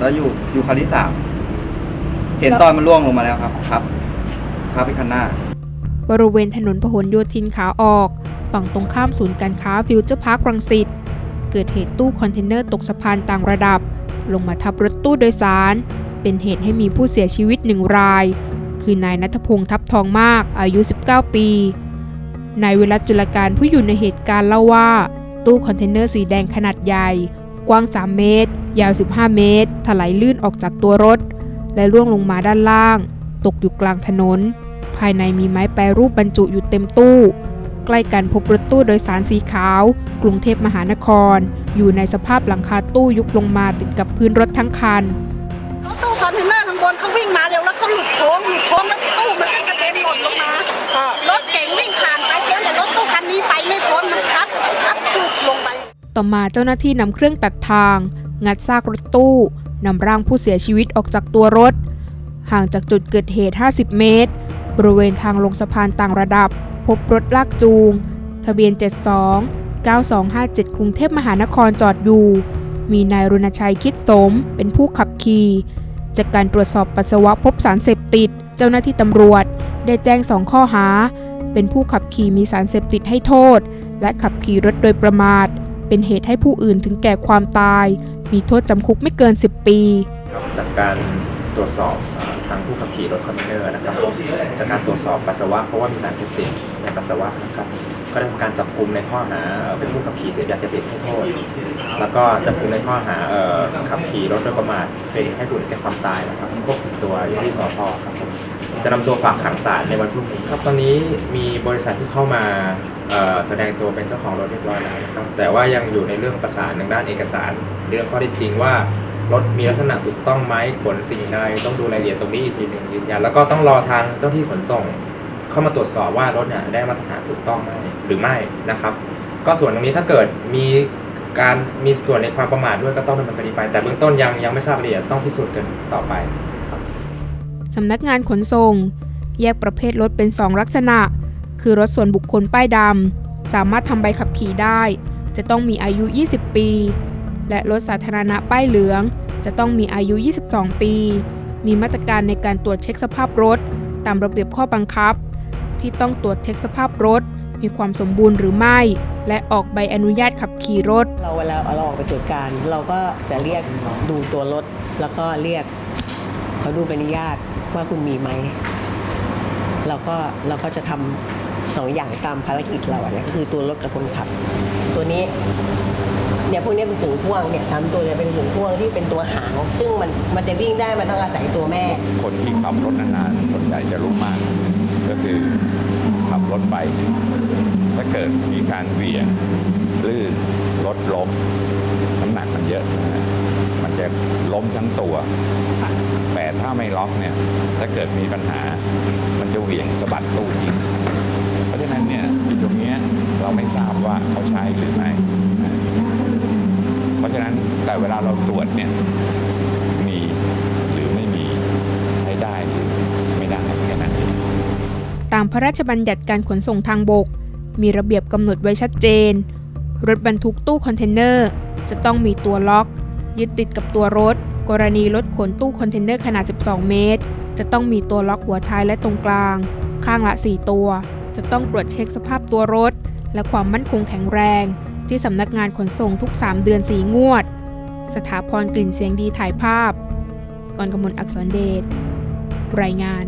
แล้วอยู่อยู่คันที่สามเห็นตอนมันล่วงลงมาแล้วครับครับครับไปคันหน้า บริเวณถนนพหลโยธินขาออก ฝั่งตรงข้ามศูนย์การค้าฟิวเจอร์พาร์ครังสิตเกิดเหตุตู้คอนเทนเนอร์ตกสะพานต่างระดับ ลงมาทับรถตู้โดยสาร เป็นเหตุให้มีผู้เสียชีวิตหนึ่งราย คือนายนัทพงษ์ทับทองมากอายุ 19 ปีนายเวรัตจุลการผู้อยู่ในเหตุการณ์เล่าว่า ตู้คอนเทนเนอร์สีแดงขนาดใหญ่ กว้าง 3 เมตร ยาว 15 เมตร ถลายลื่นออกจากตัวรถ และร่วงลงมาด้านล่าง ตกอยู่กลางถนน ภายในมีไม้แปรรูปบรรจุอยู่เต็มตู้ ใกล้กันพบรถตู้โดยสารสีขาว กรุงเทพมหานคร อยู่ในสภาพหลังคาตู้ยุบลงมาติดกับพื้นรถทั้งคันรถตู้คอนเทนเนอร์ข้างบนเขาวิ่งมาเร็วแล้วเขาหลุดโค้งหลุดโค้งแล้วตู้มันก็กระเด็นหล่นลงมารถเก่งวิ่งผ่านไปเพียงแต่รถตู้คันนี้ไปไม่พ้นมันทับทับปุ๊บลงไป ต่อมาเจ้าหน้าที่นำเครื่องตัดทาง งัดซากรถตู้นำร่างผู้เสียชีวิตออกจากตัวรถ ห่างจากจุดเกิดเหตุ 50 เมตร บริเวณทางลงสะพานต่างระดับ พบรถลากจูง ทะเบียน 72 9257 กรุงเทพมหานครจอดอยู่ มีนายรุณชัยคิดสม เป็นผู้ขับขี่ จากการตรวจสอบปัสสาวะพบสารเสพติด เจ้าหน้าที่ตำรวจ ได้แจ้งสองข้อหา เป็นผู้ขับขี่มีสารเสพติดให้โทษ และขับขี่รถโดยประมาท เป็นเหตุให้ผู้อื่นถึงแก่ความตาย มีโทษจำคุกไม่เกิน 10 ปีจากการตรวจสอบอทางผู้ขับขี่รถคอนเทนเนอร์นะครับจากการตรวจสอบปัสสาวะเพราะว่ามีสารเสพติดในปัสสาวะนะครับก็ได้ทำการจับกลุ่มในข้อหาเป็นผู้ขับขี่เสพยาเสพติดให้โทษ แล้วก็จับกลุ่มในข้อหาออขับขี่รถโดยประมาทเป็นให้ผู้อื่นแก่ความตายนะครับควบคุมตัวอยู่ที่สพครับจะนำตัวฝากขังศาลในวันพรุ่งนี้ครับตอนนี้มีบริษัทที่เข้ามา แสดงตัวเป็นเจ้าของรถเรียบร้อยแล้วนะครับแต่ว่ายังอยู่ในเรื่องประสานทางด้านเอกสาร เรื่องข้อเท็จจริงว่ารถมีลักษณะถูกต้องไหมขนสิ่งใดต้องดูรายละเอียดตรงนี้อีกทีหนึ่งยืนยันแล้วก็ต้องรอทางเจ้าที่ขนส่ง เข้ามาตรวจสอบว่ารถเนี่ยได้มาตรฐานถูกต้องไหมหรือไม่นะครับ ก็ส่วนตรงนี้ถ้าเกิดมีการมีส่วนในความประมาทด้วยก็ต้องดำเนินคดีไป แต่เบื้องต้นยังยังไม่ทราบรายละเอียดต้องพิสูจน์กันต่อไปสำนักงานขนส่ง แยกประเภทรถเป็น 2 ลักษณะ คือรถส่วนบุคคลป้ายดำสามารถทำใบขับขี่ได้ จะต้องมีอายุ 20 ปี และรถสาธารณะป้ายเหลือง จะต้องมีอายุ 22 ปี มีมาตรการในการตรวจเช็คสภาพรถ ตามระเบียบข้อบังคับ ที่ต้องตรวจเช็คสภาพรถ มีความสมบูรณ์หรือไม่ และออกใบอนุญาตขับขี่รถ เราเวลาเราออกไปตรวจการ เราก็จะเรียกดูตัวรถ แล้วก็เรียกเขาดูใบอนุญาตว่าคุณมีไหมเราก็เราก็จะทำ สองอย่างตามภารกิจเราอะนะก็คือตัวรถกับคนขับ ตัวนี้เนี่ยพวกนี้เป็นถุงพ่วงเนี่ยทำตัวเนี่ยเป็นถุงพ่วงที่เป็นตัวหาง ซึ่งมันมันจะวิ่งได้มันต้องอาศัยตัวแม่ คนที่ขับรถนานๆส่วนใหญ่จะรู้มาก ก็คือขับรถไป ถ้าเกิดมีการเหวี่ยงลื่นรถล้มน้ำหนักมันเยอะใช่ไหมมันจะล้มทั้งตัว แต่ถ้าไม่ล็อกเนี่ย ถ้าเกิดมีปัญหา มันจะเหวี่ยงสะบัดตู้ทิ้ง ทราบว่าเขาใช้หรือไม่เพราะฉะนั้นแต่เวลาเราตรวจเนี่ยมีหรือไม่มีใช้ได้หรือไม่ได้แค่นั้นเองตามพระราชบัญญัติการขนส่งทางบก มีระเบียบกำหนดไว้ชัดเจน รถบรรทุกตู้คอนเทนเนอร์ จะต้องมีตัวล็อก ยึดติดกับตัวรถ กรณีรถขนตู้คอนเทนเนอร์ขนาด 12 เมตร จะต้องมีตัวล็อกหัวท้ายและตรงกลาง ข้างละ 4 ตัว จะต้องตรวจเช็คสภาพตัวรถ และความมั่นคงแข็งแรง ที่สำนักงานขนส่งทุก 3 เดือนสีงวด สถาพรกลิ่นเสียงดีถ่ายภาพ กรกมลอักษรเดชรายงาน